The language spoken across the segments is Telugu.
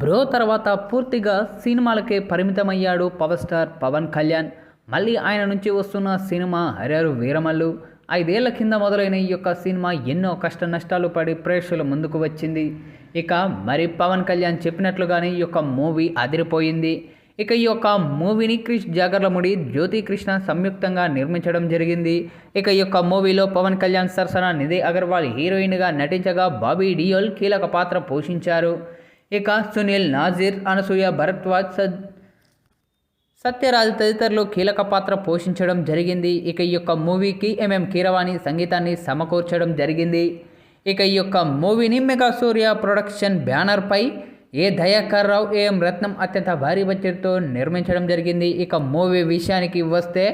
బ్రో తర్వాత పూర్తిగా సినిమాలకే పరిమితమయ్యాడు పవర్ స్టార్ పవన్ కళ్యాణ్. మళ్ళీ ఆయన నుంచి వస్తున్న సినిమా హరిహరు వీరమల్లు. ఐదేళ్ళ కింద మొదలైన ఈ యొక్క సినిమా ఎన్నో కష్ట నష్టాలు పడి ప్రేక్షకుల ముందుకు వచ్చింది. ఇక మరి పవన్ కళ్యాణ్ చెప్పినట్లుగానే ఈ యొక్క మూవీ అదిరిపోయింది. ఇక ఈ యొక్క మూవీని క్రిష్ జాగర్లముడి జ్యోతి కృష్ణ సంయుక్తంగా నిర్మించడం జరిగింది. ఇక ఈ యొక్క మూవీలో పవన్ కళ్యాణ్ సరసన నిధి అగర్వాల్ హీరోయిన్గా నటించగా బాబీ డియోల్ కీలక పాత్ర పోషించారు. ఇక సునీల్ నాజీర్ అనసూయ భరద్వాజ్ సద్ సత్యరాజ్ తదితరులు కీలక పాత్ర పోషించడం జరిగింది. ఇక ఈ యొక్క మూవీకి ఎంఎం కీరవాణి సంగీతాన్ని సమకూర్చడం జరిగింది. ఇక ఈ యొక్క మూవీని మెగా సూర్య ప్రొడక్షన్ బ్యానర్పై ఏ దయాకర్ రావు ఏఎం రత్నం అత్యంత భారీ బడ్జెట్తో నిర్మించడం జరిగింది. ఇక మూవీ విషయానికి వస్తే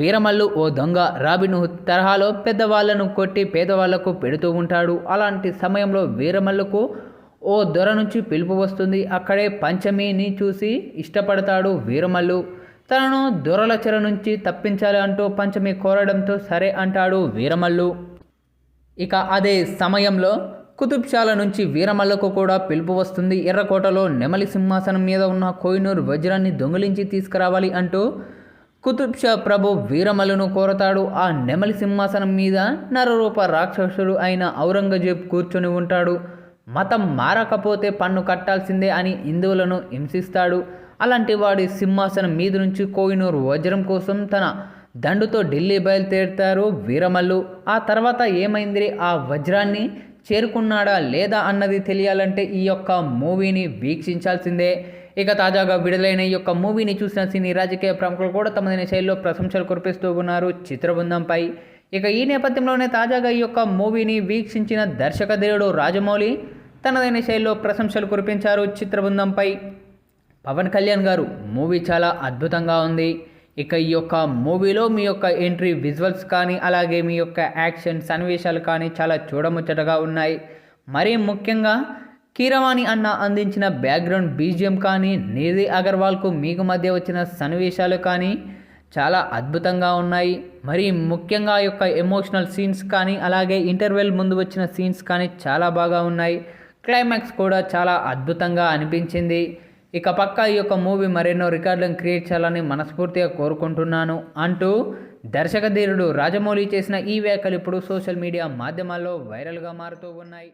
వీరమల్లు ఓ దొంగ. రాబిన్ హుడ్ తరహాలో పెద్దవాళ్ళను కొట్టి పేదవాళ్ళకు పెడుతూ ఉంటాడు. అలాంటి సమయంలో వీరమల్లుకు ఓ దొర నుంచి పిలుపు వస్తుంది. అక్కడే పంచమిని చూసి ఇష్టపడతాడు వీరమల్లు. తనను దొరల చెర నుంచి తప్పించాలి అంటూ పంచమి కోరడంతో సరే అంటాడు వీరమల్లు. ఇక అదే సమయంలో కుతుబ్షాల నుంచి వీరమల్లకు కూడా పిలుపు వస్తుంది. ఎర్రకోటలో నెమలి సింహాసనం మీద ఉన్న కోహినూర్ వజ్రాన్ని దొంగిలించి తీసుకురావాలి అంటూ కుతుబ్షా ప్రభు వీరమల్లును కోరతాడు. ఆ నెమలి సింహాసనం మీద నరరూప రాక్షసుడు అయిన ఔరంగజేబ్ కూర్చొని ఉంటాడు. మతం మారకపోతే పన్ను కట్టాల్సిందే అని హిందువులను హింసిస్తాడు. అలాంటి వాడి సింహాసనం మీద నుంచి కోహినూరు వజ్రం కోసం తన దండుతో ఢిల్లీ బయలుదేరుతారు వీరమల్లు. ఆ తర్వాత ఏమైంది ఆ వజ్రాన్ని చేరుకున్నాడా లేదా అన్నది తెలియాలంటే ఈ యొక్క మూవీని వీక్షించాల్సిందే. ఇక తాజాగా విడుదలైన ఈ యొక్క మూవీని చూసిన సినీ రాజకీయ ప్రముఖులు కూడా తమ శైలిలో ప్రశంసలు కురిపిస్తూ ఉన్నారు చిత్రబృందంపై. ఇక ఈ నేపథ్యంలోనే తాజాగా ఈ యొక్క మూవీని వీక్షించిన దర్శకధీరుడు రాజమౌళి తనదైన శైలిలో ప్రశంసలు కురిపించారు చిత్రబృందంపై. పవన్ కళ్యాణ్ గారు మూవీ చాలా అద్భుతంగా ఉంది. ఇక ఈ యొక్క మూవీలో మీ యొక్క ఎంట్రీ విజువల్స్ కానీ అలాగే మీ యొక్క యాక్షన్ సన్నివేశాలు కానీ చాలా చూడముచ్చటగా ఉన్నాయి. మరీ ముఖ్యంగా కీరవాణి అన్న అందించిన బ్యాక్గ్రౌండ్ బీజిఎం కానీ నిధి అగర్వాల్కు మీకు మధ్య వచ్చిన సన్నివేశాలు కానీ చాలా అద్భుతంగా ఉన్నాయి. మరి ముఖ్యంగా ఈ యొక్క ఎమోషనల్ సీన్స్ కానీ అలాగే ఇంటర్వెల్ ముందు వచ్చిన సీన్స్ కానీ చాలా బాగా ఉన్నాయి. క్లైమాక్స్ కూడా చాలా అద్భుతంగా అనిపించింది. ఇక పక్క ఈ యొక్క మూవీ మరెన్నో రికార్డులను క్రియేట్ చేయాలని మనస్ఫూర్తిగా కోరుకుంటున్నాను. అంటూ దర్శకధీరుడు రాజమౌళి చేసిన ఈ వ్యాఖ్యలు ఇప్పుడు సోషల్ మీడియా మాధ్యమాల్లో వైరల్గా మారుతూ ఉన్నాయి.